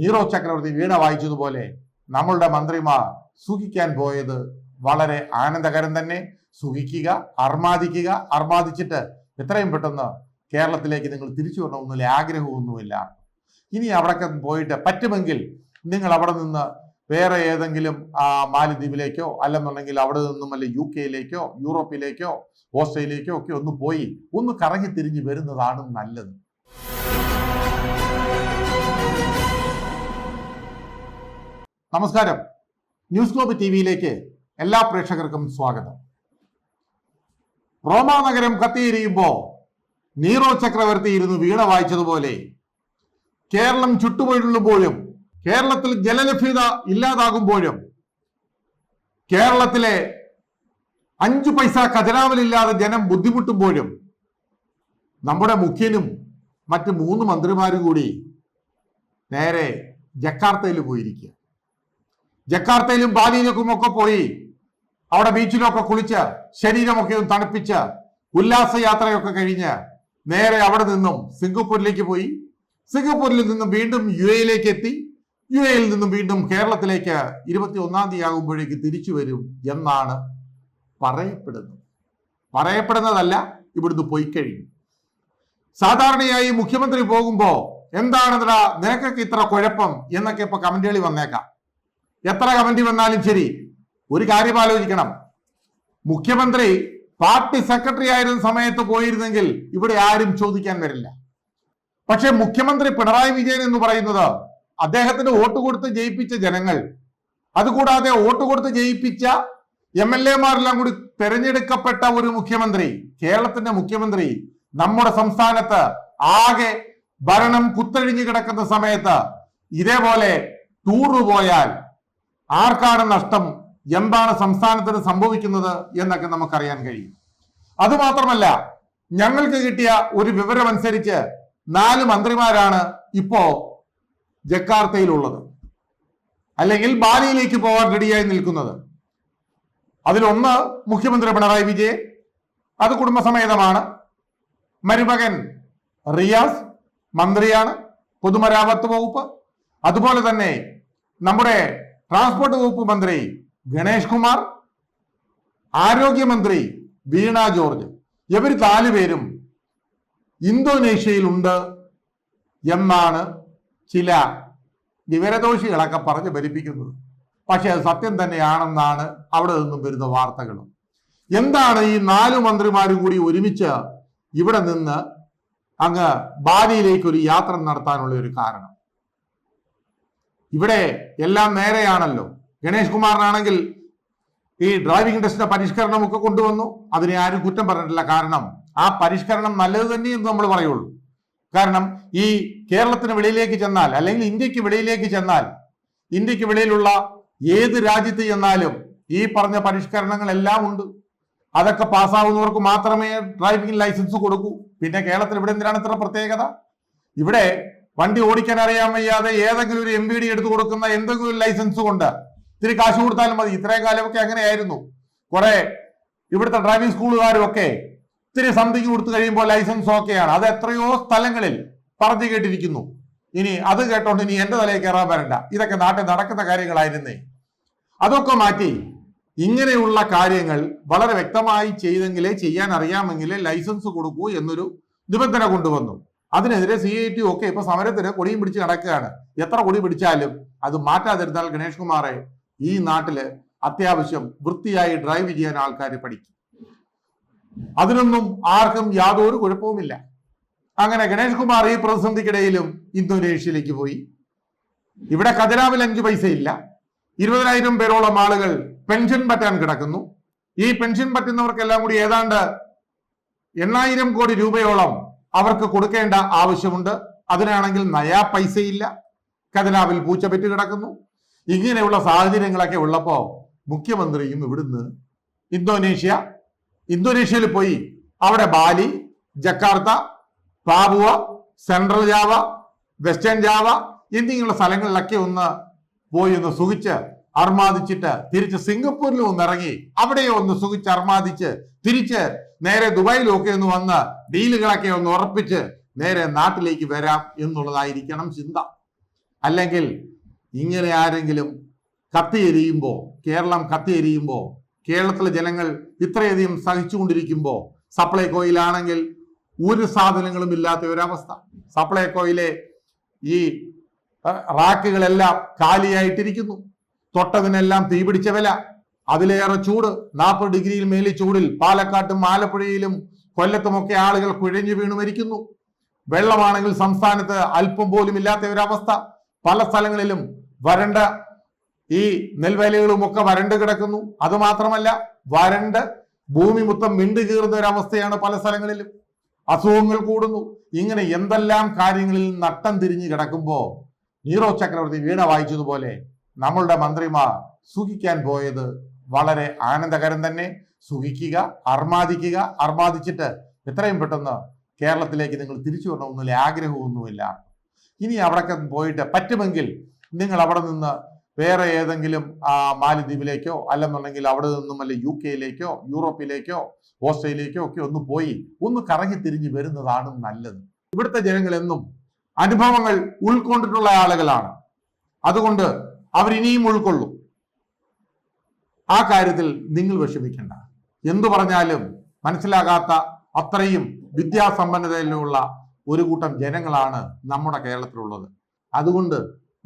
Nero ചക്രവർത്തി വീണ വായിച്ചതുപോലെ നമ്മളുടെ മന്ത്രിമാർ സുഖിക്കാൻ പോയത് വളരെ ആനന്ദകരം തന്നെ. സുഖിക്കുക അർമാദിക്കുക അർമാദിച്ചിട്ട് എത്രയും പെട്ടെന്ന് കേരളത്തിലേക്ക് നിങ്ങൾ തിരിച്ചു വരണമെന്നുള്ള ആഗ്രഹമൊന്നുമില്ല. ഇനി അവിടൊക്കെ പോയിട്ട് പറ്റുമെങ്കിൽ നിങ്ങൾ അവിടെ നിന്ന് വേറെ ഏതെങ്കിലും മാലദ്വീപിലേക്കോ അല്ലെന്നുണ്ടെങ്കിൽ അവിടെ നിന്നും അല്ലെ യു കെയിലേക്കോ യൂറോപ്പിലേക്കോ ഓസ്ട്രേലിയയിലേക്കോ ഒക്കെ ഒന്ന് പോയി ഒന്ന് കറങ്ങി തിരിഞ്ഞ് വരുന്നതാണ് നല്ലത്. നമസ്കാരം. ന്യൂസ് ഗ്ലോബ് ടി വിയിലേക്ക് എല്ലാ പ്രേക്ഷകർക്കും സ്വാഗതം. റോമാ നഗരം കത്തിയിരിയുമ്പോ നീറോ ചക്രവർത്തി ഇരുന്ന് വീണ വായിച്ചതുപോലെ കേരളം ചുട്ടുപൊഴുമ്പോഴും കേരളത്തിൽ ജലലഭ്യത ഇല്ലാതാകുമ്പോഴും കേരളത്തിലെ അഞ്ചു പൈസ ഖജനാവിലില്ലാതെ ജനം ബുദ്ധിമുട്ടുമ്പോഴും നമ്മുടെ മുഖ്യനും മറ്റ് മൂന്ന് മന്ത്രിമാരും കൂടി നേരെ ജക്കാർത്തയിൽ പോയിരിക്കുക. ജക്കാർത്തയിലും ബാലിയിലേക്കും ഒക്കെ പോയി. അവിടെ ബീച്ചിലൊക്കെ കുളിച്ച് ശരീരമൊക്കെ ഒന്ന് തണുപ്പിച്ച് ഉല്ലാസയാത്രയൊക്കെ കഴിഞ്ഞ് നേരെ അവിടെ നിന്നും സിംഗപ്പൂരിലേക്ക് പോയി. സിംഗപ്പൂരിൽ നിന്നും വീണ്ടും യു എയിലേക്ക് എത്തി. യു എയിൽ നിന്നും വീണ്ടും കേരളത്തിലേക്ക് ഇരുപത്തി ഒന്നാം തീയതി ആകുമ്പോഴേക്ക് തിരിച്ചു വരും എന്നാണ് പറയപ്പെടുന്നത്. പറയപ്പെടുന്നതല്ല ഇവിടുന്ന് പോയി കഴിയും സാധാരണയായി മുഖ്യമന്ത്രി പോകുമ്പോ എന്താണ് നിനക്കൊക്കെ ഇത്ര കുഴപ്പം? എന്നൊക്കെ ഇപ്പൊ കമന്റുകളിൽ വന്നേക്കാം. എത്ര കമന്റ് വന്നാലും ശരി. ഒരു കാര്യം ആലോചിക്കണം. മുഖ്യമന്ത്രി പാർട്ടി സെക്രട്ടറി ആയിരുന്ന സമയത്ത് പോയിരുന്നെങ്കിൽ ഇവിടെ ആരും ചോദിക്കാൻ വരില്ല. പക്ഷെ മുഖ്യമന്ത്രി പിണറായി വിജയൻ എന്ന് പറയുന്നത് അദ്ദേഹത്തിന് വോട്ട് കൊടുത്ത് ജയിപ്പിച്ച ജനങ്ങൾ. അതുകൂടാതെ വോട്ട് കൊടുത്ത് ജയിപ്പിച്ച എം എൽ എമാരെല്ലാം കൂടി തെരഞ്ഞെടുക്കപ്പെട്ട ഒരു മുഖ്യമന്ത്രി കേരളത്തിന്റെ മുഖ്യമന്ത്രി നമ്മുടെ സംസ്ഥാനത്ത് ആകെ ഭരണം കുത്തഴിഞ്ഞു കിടക്കുന്ന സമയത്ത് ഇതേപോലെ ടൂറ് പോയാൽ ആർക്കാണ് നഷ്ടം? എന്താണ് സംസ്ഥാനത്തിന് സംഭവിക്കുന്നത് എന്നൊക്കെ നമുക്കറിയാൻ കഴിയും. അതുമാത്രമല്ല ഞങ്ങൾക്ക് കിട്ടിയ ഒരു വിവരമനുസരിച്ച് നാല് മന്ത്രിമാരാണ് ഇപ്പോ ജക്കാർത്തയിലുള്ളത്. അല്ലെങ്കിൽ ബാലിയിലേക്ക് പോകാൻ റെഡിയായി നിൽക്കുന്നത്. അതിലൊന്ന് മുഖ്യമന്ത്രി പിണറായി വിജയൻ അത് കുടുംബസമേതമാണ്. മരുമകൻ റിയാസ് മന്ത്രിയാണ് പൊതുമരാമത്ത് വകുപ്പ്. അതുപോലെ തന്നെ നമ്മുടെ ട്രാൻസ്പോർട്ട് വകുപ്പ് മന്ത്രി ഗണേഷ് കുമാർ ആരോഗ്യമന്ത്രി വീണ ജോർജ്. ഇവർ നാലുപേരും ഇന്തോനേഷ്യയിലുണ്ട് എന്നാണ് ചില വിവരദോഷികളൊക്കെ പറഞ്ഞ് ഭരിപ്പിക്കുന്നത് പക്ഷെ അത് സത്യം തന്നെയാണെന്നാണ് അവിടെ നിന്നും വരുന്ന വാർത്തകളും എന്താണ് ഈ നാല് മന്ത്രിമാരും കൂടി ഒരുമിച്ച് ഇവിടെ നിന്ന് അങ്ങ് ബാലിയിലേക്ക് ഒരു യാത്ര നടത്താനുള്ള ഒരു കാരണം? ഇവിടെ എല്ലാം നേരെയാണല്ലോ. ഗണേഷ് കുമാറിനാണെങ്കിൽ ഈ ഡ്രൈവിംഗ് ടെസ്റ്റിന്റെ പരിഷ്കരണമൊക്കെ കൊണ്ടുവന്നു. അതിനെ ആരും കുറ്റം പറഞ്ഞിട്ടില്ല. കാരണം ആ പരിഷ്കരണം നല്ലത് തന്നെ എന്ന് നമ്മൾ പറയുള്ളൂ. കാരണം ഈ കേരളത്തിന് വെളിയിലേക്ക് ചെന്നാൽ അല്ലെങ്കിൽ ഇന്ത്യയ്ക്ക് വെളിയിലേക്ക് ചെന്നാൽ ഇന്ത്യയ്ക്ക് വെളിയിലുള്ള ഏത് രാജ്യത്ത് ചെന്നാലും ഈ പറഞ്ഞ പരിഷ്കരണങ്ങളെല്ലാം ഉണ്ട്. അതൊക്കെ പാസ്സാവുന്നവർക്ക് മാത്രമേ ഡ്രൈവിംഗ് ലൈസൻസ് കൊടുക്കൂ. പിന്നെ കേരളത്തിൽ ഇവിടെ എന്തിനാണ് ഇത്ര പ്രത്യേകത? ഇവിടെ വണ്ടി ഓടിക്കാൻ അറിയാൻ വയ്യാതെ ഏതെങ്കിലും ഒരു എം ബി ഡി എടുത്തു കൊടുക്കുന്ന എന്തെങ്കിലും ലൈസൻസ് കൊണ്ട് ഇത്തിരി കാശ് കൊടുത്താലും മതി. ഇത്രയും കാലമൊക്കെ അങ്ങനെയായിരുന്നു. കുറെ ഇവിടുത്തെ ഡ്രൈവിംഗ് സ്കൂളുകാരും ഒക്കെ ഇത്തിരി സംതിങ് കൊടുത്തു കഴിയുമ്പോൾ ലൈസൻസ് ഓക്കെയാണ് അത് എത്രയോ സ്ഥലങ്ങളിൽ പറഞ്ഞു കേട്ടിരിക്കുന്നു. ഇനി അത് കേട്ടോണ്ട് ഇനി എന്റെ തലയിൽ കയറാൻ വരണ്ട. ഇതൊക്കെ നാട്ടിൽ നടക്കുന്ന കാര്യങ്ങളായിരുന്നേ. അതൊക്കെ മാറ്റി ഇങ്ങനെയുള്ള കാര്യങ്ങൾ വളരെ വ്യക്തമായി ചെയ്തെങ്കിലേ ചെയ്യാൻ അറിയാമെങ്കിലേ ലൈസൻസ് കൊടുക്കൂ എന്നൊരു നിബന്ധന കൊണ്ടുവന്നു. അതിനെതിരെ സി ഐ ടി ഒക്കെ ഇപ്പൊ സമരത്തിന് കൊടിയും പിടിച്ച് നടക്കുകയാണ്. എത്ര കൊടി പിടിച്ചാലും അത് മാറ്റാതിരുന്നാൽ ഗണേഷ് കുമാറെ ഈ നാട്ടിൽ അത്യാവശ്യം വൃത്തിയായി ഡ്രൈവ് ചെയ്യാൻ ആൾക്കാർ പഠിക്കും. അതിനൊന്നും ആർക്കും യാതൊരു കുഴപ്പവുമില്ല. അങ്ങനെ ഗണേഷ് കുമാർ ഈ പ്രതിസന്ധിക്കിടയിലും ഇന്തോനേഷ്യയിലേക്ക് പോയി. ഇവിടെ കതിരാവിൽ അഞ്ച് പൈസ ഇല്ല ഇരുപതിനായിരം പേരോളം ആളുകൾ പെൻഷൻ പറ്റാൻ കിടക്കുന്നു. ഈ പെൻഷൻ പറ്റുന്നവർക്കെല്ലാം കൂടി ഏതാണ്ട് എണ്ണായിരം കോടി രൂപയോളം അവർക്ക് കൊടുക്കേണ്ട ആവശ്യമുണ്ട്. അതിനാണെങ്കിൽ നയാ പൈസയില്ല. കതിലാവിൽ പൂച്ച പെറ്റ് കിടക്കുന്നു. ഇങ്ങനെയുള്ള സാഹചര്യങ്ങളൊക്കെ ഉള്ളപ്പോ മുഖ്യമന്ത്രിയും ഇവിടുന്ന് ഇന്തോനേഷ്യ ഇന്തോനേഷ്യയിൽ പോയി. അവിടെ Bali Jakarta Papua central Java western Java എന്നിങ്ങനെയുള്ള സ്ഥലങ്ങളിലൊക്കെ ഒന്ന് പോയി ഒന്ന് സുഖിച്ച് അർമാദിച്ചിട്ട് തിരിച്ച് സിംഗപ്പൂരിൽ ഒന്ന് ഇറങ്ങി അവിടെ ഒന്ന് സുഖിച്ച് അർമാദിച്ച് തിരിച്ച് നേരെ ദുബായിലൊക്കെ ഒന്ന് വന്ന് ഡീലുകളൊക്കെ ഒന്ന് ഉറപ്പിച്ച് നേരെ നാട്ടിലേക്ക് വരാം എന്നുള്ളതായിരിക്കണം ചിന്ത. അല്ലെങ്കിൽ ഇങ്ങനെ ആരെങ്കിലും കത്തിയെരിയുമ്പോൾ കേരളം കത്തിയെരിയുമ്പോൾ കേരളത്തിലെ ജനങ്ങൾ ഇത്രയധികം സഹിച്ചുകൊണ്ടിരിക്കുമ്പോൾ സപ്ലൈകോയിലാണെങ്കിൽ ഒരു സാധനങ്ങളും ഇല്ലാത്ത ഒരവസ്ഥ. സപ്ലൈകോയിലെ ഈ റാക്കുകളെല്ലാം കാലിയായിട്ടിരിക്കുന്നു. തൊട്ടതിനെല്ലാം തീപിടിച്ച വില. അതിലേറെ ചൂട് നാൽപ്പത് ഡിഗ്രിയിൽ മേലിൽ ചൂടിൽ പാലക്കാട്ടും ആലപ്പുഴയിലും കൊല്ലത്തുമൊക്കെ ആളുകൾ കുഴഞ്ഞു വീണു മരിക്കുന്നു. വെള്ളമാണെങ്കിൽ സംസ്ഥാനത്ത് അല്പം പോലും ഇല്ലാത്ത ഒരവസ്ഥ. പല സ്ഥലങ്ങളിലും വരണ്ട ഈ നെൽവയലുകളും ഒക്കെ വരണ്ട് കിടക്കുന്നു. അതുമാത്രമല്ല വരണ്ട് ഭൂമി മൊത്തം മിണ്ടു കീറുന്ന ഒരവസ്ഥയാണ് പല സ്ഥലങ്ങളിലും. അസുഖങ്ങൾ കൂടുന്നു. ഇങ്ങനെ എന്തെല്ലാം കാര്യങ്ങളിൽ നട്ടം തിരിഞ്ഞു കിടക്കുമ്പോ നീറോ ചക്രവർത്തി വീണ വായിച്ചതുപോലെ നമ്മളുടെ മന്ത്രിമാർ സുഖിക്കാൻ പോയത് വളരെ ആനന്ദകരം തന്നെ. സുഖിക്കുക അർമാദിക്കുക. അർമാദിച്ചിട്ട് എത്രയും പെട്ടെന്ന് കേരളത്തിലേക്ക് നിങ്ങൾ തിരിച്ചു വരണമെന്നുള്ള ആഗ്രഹമൊന്നുമില്ല. ഇനി അവിടൊക്കെ പോയിട്ട് പറ്റുമെങ്കിൽ നിങ്ങൾ അവിടെ നിന്ന് വേറെ ഏതെങ്കിലും മാലിദ്വീപിലേക്കോ അല്ലെന്നുണ്ടെങ്കിൽ അവിടെ നിന്നും അല്ലെ യു കെയിലേക്കോ യൂറോപ്പിലേക്കോ ഓസ്ട്രേലിയയിലേക്കോ ഒക്കെ ഒന്ന് പോയി ഒന്ന് കറങ്ങി തിരിഞ്ഞ് വരുന്നതാണ് നല്ലത്. ഇവിടുത്തെ ജനങ്ങൾ എന്നും അനുഭവങ്ങൾ ഉൾക്കൊണ്ടിട്ടുള്ള ആളുകളാണ്. അതുകൊണ്ട് അവരിനിയും ഉൾക്കൊള്ളും. ആ കാര്യത്തിൽ നിങ്ങൾ വിഷമിക്കേണ്ട. എന്തു പറഞ്ഞാലും മനസ്സിലാകാത്ത അത്രയും വിദ്യാസമ്പന്നതയിലുള്ള ഒരു കൂട്ടം ജനങ്ങളാണ് നമ്മുടെ കേരളത്തിലുള്ളത്. അതുകൊണ്ട്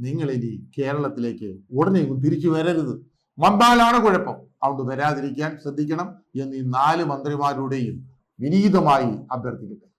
നിങ്ങൾ ഇനി കേരളത്തിലേക്ക് ഉടനെ തിരിച്ചു വരരുത്. വന്നാലാണ് കുഴപ്പം. അതുകൊണ്ട് വരാതിരിക്കാൻ ശ്രദ്ധിക്കണം എന്ന് ഈ നാല് മന്ത്രിമാരുടെയും വിനീതമായി അഭ്യർത്ഥിക്കട്ടെ.